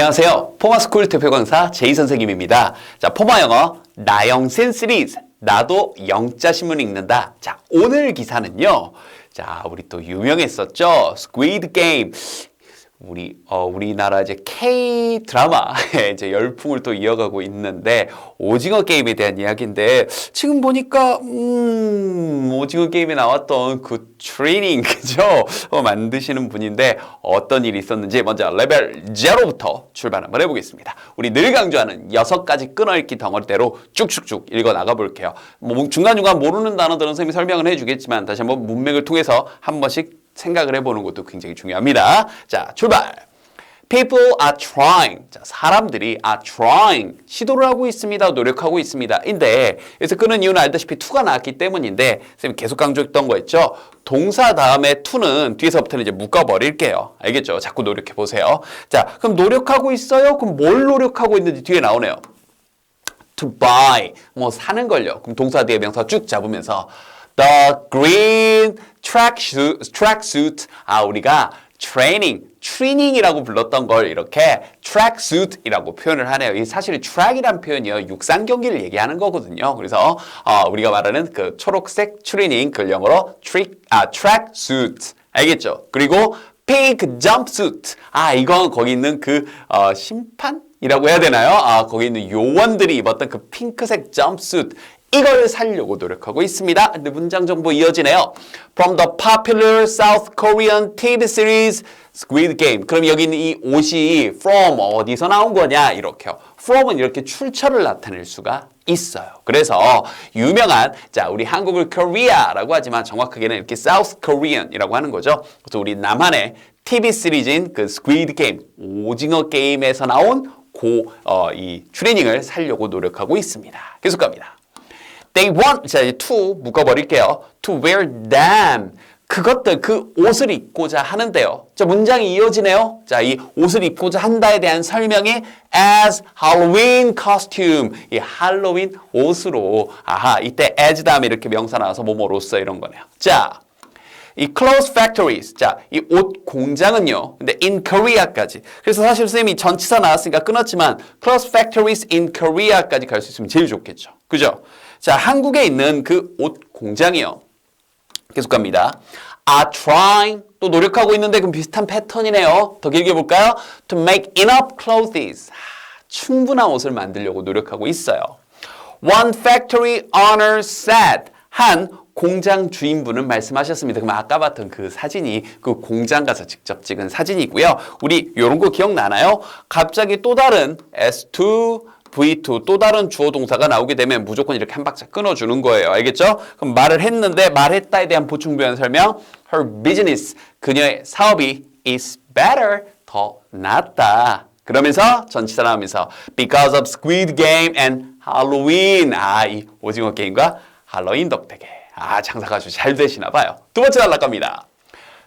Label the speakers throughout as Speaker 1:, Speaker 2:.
Speaker 1: 안녕하세요. 포마스쿨 대표 강사 제이 선생님입니다. 자, 포마 영어 나영센 시리즈 나도 영자 신문 읽는다. 자, 오늘 기사는요. 자, 우리 또 유명했었죠. 스퀴드 게임. 우리 어 우리나라 이제 K 드라마 이제 열풍을 또 이어가고 있는데 오징어 게임에 대한 이야기인데 지금 보니까 음 오징어 게임에 나왔던 그 트레이닝 그죠 어, 만드시는 분인데 어떤 일이 있었는지 먼저 레벨 0부터 출발 한번 해보겠습니다. 우리 늘 강조하는 여섯 가지 끊어읽기 덩어리대로 쭉쭉쭉 읽어 나가 볼게요. 뭐 중간 중간 모르는 단어들은 선생님이 설명을 해주겠지만 다시 한번 문맥을 통해서 한 번씩 생각을 해보는 것도 굉장히 중요합니다. 자, 출발! People are trying. 자, 사람들이 are trying. 시도를 하고 있습니다. 노력하고 있습니다. 인데, 여기서 끄는 이유는 알다시피 to가 나왔기 때문인데, 선생님 계속 강조했던 거 있죠? 동사 다음에 to는 뒤에서부터는 이제 묶어버릴게요. 알겠죠? 자꾸 노력해보세요. 자, 그럼 노력하고 있어요? 그럼 뭘 노력하고 있는지 뒤에 나오네요. to buy. 뭐 사는 걸요. 그럼 동사 뒤에 명사 쭉 잡으면서 the green tracksuit, tracksuit. 아, 우리가 training, 트레이닝이라고 불렀던 걸 이렇게 tracksuit이라고 표현을 하네요. 이 사실 track이란 표현이요. 육상 경기를 얘기하는 거거든요. 그래서 어, 우리가 말하는 그 초록색 트레이닝 그 영어로 trick, 아, tracksuit. 알겠죠? 그리고 pink jumpsuit. 아, 이건 거기 있는 그 어, 심판? 이라고 해야 되나요? 아, 거기 있는 요원들이 입었던 그 핑크색 점수트 이걸 살려고 노력하고 있습니다. 근데 문장 정보 이어지네요. From the popular South Korean TV series Squid Game. 그럼 여기 있는 이 옷이 from 어디서 나온 거냐? 이렇게요. from은 이렇게 출처를 나타낼 수가 있어요. 그래서 유명한 자 우리 한국을 Korea라고 하지만 정확하게는 이렇게 South Korean이라고 하는 거죠. 그래서 우리 남한의 TV 시리즈인 그 Squid Game 오징어 게임에서 나온 고, 어, 이 트레이닝을 살려고 노력하고 있습니다. 계속 갑니다. They want, 자, 이제 to 묶어버릴게요. To wear them. 그것들, 그 옷을 입고자 하는데요. 자, 문장이 이어지네요. 자, 이 옷을 입고자 한다에 대한 설명이 as Halloween costume. 이 할로윈 옷으로. 아하, 이때 as 다음에 이렇게 명사 나와서 뭐뭐로써 이런 거네요. 자, 이 clothes factories. 자, 이 옷 공장은요. 근데 in Korea까지. 그래서 사실 선생님이 전치사 나왔으니까 끊었지만 clothes factories in Korea까지 갈 수 있으면 제일 좋겠죠. 그죠? 자, 한국에 있는 그 옷 공장이요. 계속 갑니다. are trying 또 노력하고 있는데 그럼 비슷한 패턴이네요. 더 길게 볼까요? to make enough clothes. 아, 충분한 옷을 만들려고 노력하고 있어요. One factory owner said 한 공장 주인분은 말씀하셨습니다. 그럼 아까 봤던 그 사진이 그 공장 가서 직접 찍은 사진이고요. 우리 이런 거 기억나나요? 갑자기 또 다른 S2 V2 또 다른 주어 동사가 나오게 되면 무조건 이렇게 한 박자 끊어주는 거예요. 알겠죠? 그럼 말을 했는데 말했다에 대한 보충 표현 설명. Her business 그녀의 사업이 is better 더 낫다. 그러면서 전치사 나오면서 because of Squid Game and Halloween 아 이 오징어 게임과 할로윈 덕택에 아 장사가 아주 잘 되시나 봐요. 두 번째 단락갑니다.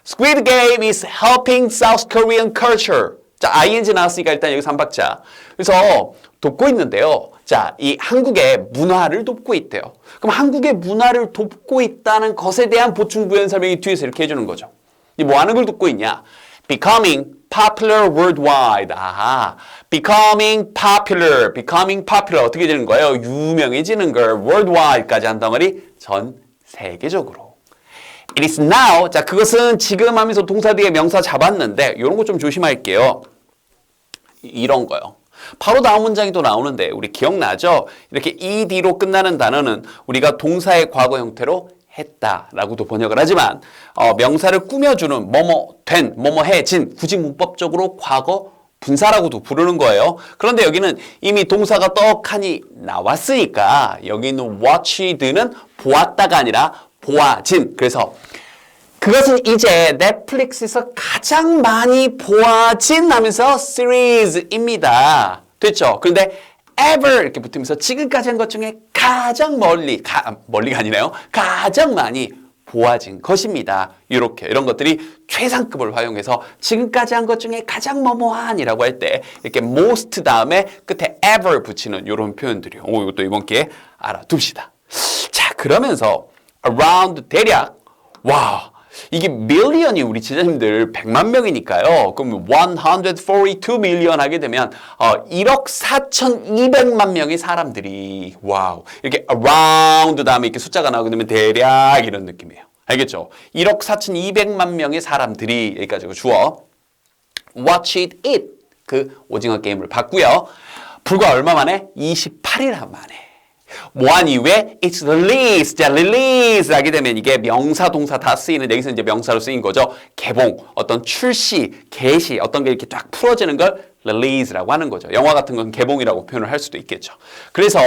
Speaker 1: Squid Game is helping South Korean culture. 자, ing 나왔으니까 일단 여기서 한 박자. 그래서 돕고 있는데요. 자, 이 한국의 문화를 돕고 있대요. 그럼 한국의 문화를 돕고 있다는 것에 대한 보충 부연 설명이 뒤에서 이렇게 해주는 거죠. 이 뭐 하는 걸 돕고 있냐? Becoming popular worldwide. 아하. Becoming popular. Becoming popular. 어떻게 되는 거예요? 유명해지는 걸 worldwide까지 한 덩어리 전 세계적으로. It is now. 자, 그것은 지금 하면서 동사 뒤에 명사 잡았는데 이런 거 좀 조심할게요. 이런 거요. 바로 다음 문장이 또 나오는데 우리 기억나죠? 이렇게 ed로 끝나는 단어는 우리가 동사의 과거 형태로 했다라고도 번역을 하지만 어, 명사를 꾸며주는 뭐뭐 된, 뭐뭐 해진 굳이 문법적으로 과거 분사라고도 부르는 거예요. 그런데 여기는 이미 동사가 떡하니 나왔으니까 여기 있는 watched는 보았다가 아니라 보아진. 그래서 그것은 이제 넷플릭스에서 가장 많이 보아진 하면서 시리즈입니다. 됐죠? 그런데 ever 이렇게 붙으면서 지금까지 한 것 중에 가장 멀리, 가, 멀리가 아니네요. 가장 많이 보아진 것입니다. 이렇게 이런 것들이 최상급을 활용해서 지금까지 한 것 중에 가장 뭐뭐한이라고 할 때 이렇게 most 다음에 끝에 ever 붙이는 이런 표현들이요. 오, 이것도 이번 기회에 알아둡시다. 자, 그러면서 around 대략 와 이게 밀리언이 우리 지자님들 100만 명이니까요. 그럼 142 million 하게 되면 어, 1억 4,200만 명의 사람들이 와우 이렇게 around 다음에 이렇게 숫자가 나오게 되면 대략 이런 느낌이에요. 알겠죠? 1억 4,200만 명의 사람들이 여기까지 주어 watch it eat 그 오징어 게임을 봤고요. 불과 얼마 만에 28일 만에 뭐한 이후에 it's released, 자, release 하게 되면 이게 명사, 동사 다 쓰이는 여기서 이제 명사로 쓰인 거죠. 개봉, 어떤 출시, 개시, 어떤 게 이렇게 딱 풀어지는 걸 release라고 하는 거죠. 영화 같은 건 개봉이라고 표현을 할 수도 있겠죠. 그래서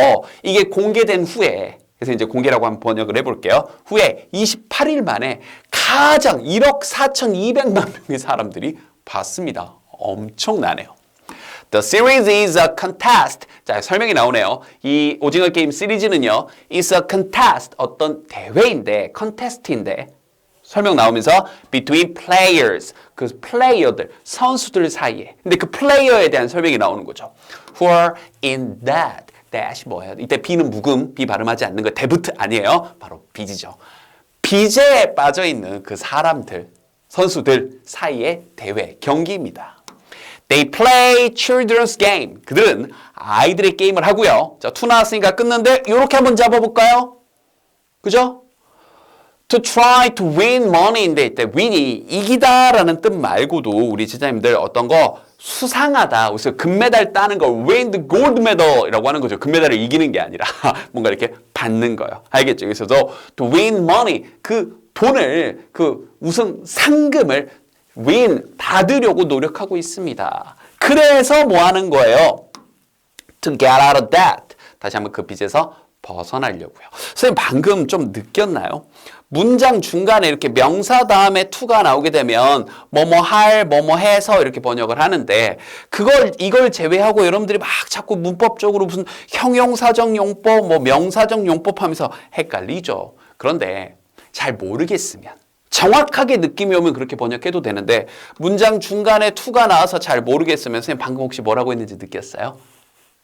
Speaker 1: 이게 공개된 후에 그래서 이제 공개라고 한번 번역을 해볼게요. 후에 28일 만에 가장 1억 4,200만 명의 사람들이 봤습니다. 엄청나네요. The series is a contest. 자, 설명이 나오네요. 이 오징어 게임 시리즈는요. is a contest. 어떤 대회인데, contest인데. 설명 나오면서 between players. 그 플레이어들, 선수들 사이에. 근데 그 플레이어에 대한 설명이 나오는 거죠. who are in that. dash 뭐예요? 이때 B는 묵음, B 발음하지 않는 거 데부트 아니에요. 바로 빚이죠. 빚에 빠져 있는 그 사람들, 선수들 사이의 대회, 경기입니다. They play children's game. 그들은 아이들의 게임을 하고요. 자, 투 나왔으니까 끊는데 이렇게 한번 잡아볼까요? 그죠? To try to win money인데 이때 win이 이기다라는 뜻 말고도 우리 지자님들 어떤 거 수상하다. 그래서 금메달 따는 걸 win the gold medal이라고 하는 거죠. 금메달을 이기는 게 아니라 뭔가 이렇게 받는 거예요. 알겠죠? 그래서 to win money 그 돈을 그 우승 상금을 win 받으려고 노력하고 있습니다. 그래서 뭐 하는 거예요? To get out of that. 다시 한번 그 빚에서 벗어나려고요. 선생님 방금 좀 느꼈나요? 문장 중간에 이렇게 명사 다음에 to가 나오게 되면 뭐뭐 할, 뭐뭐 해서 이렇게 번역을 하는데 그걸 이걸 제외하고 여러분들이 막 자꾸 문법적으로 무슨 형용사적 용법, 뭐 명사적 용법 하면서 헷갈리죠. 그런데 잘 모르겠으면 정확하게 느낌이 오면 그렇게 번역해도 되는데 문장 중간에 to가 나와서 잘 모르겠으면 선생님 방금 혹시 뭐라고 했는지 느꼈어요?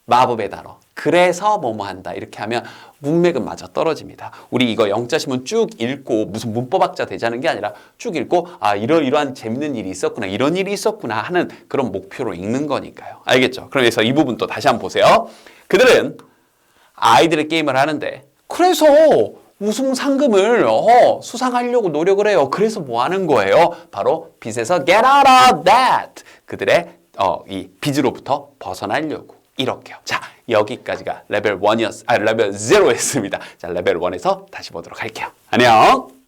Speaker 1: 마법의 단어. 그래서 뭐뭐 한다. 이렇게 하면 문맥은 맞아 떨어집니다. 우리 이거 영자시문 쭉 읽고 무슨 문법학자 되자는 게 아니라 쭉 읽고 아 이러이러한 재밌는 일이 있었구나. 이런 일이 있었구나 하는 그런 목표로 읽는 거니까요. 알겠죠? 그래서 이 부분 또 다시 한번 보세요. 그들은 아이들의 게임을 하는데 그래서 우승 상금을 어, 수상하려고 노력을 해요. 그래서 뭐 하는 거예요? 바로 빚에서 get out of that. 그들의 어, 이 빚으로부터 벗어나려고. 이렇게요. 자, 여기까지가 레벨 1이었, 아, 레벨 0였습니다. 자, 레벨 1에서 다시 보도록 할게요. 안녕!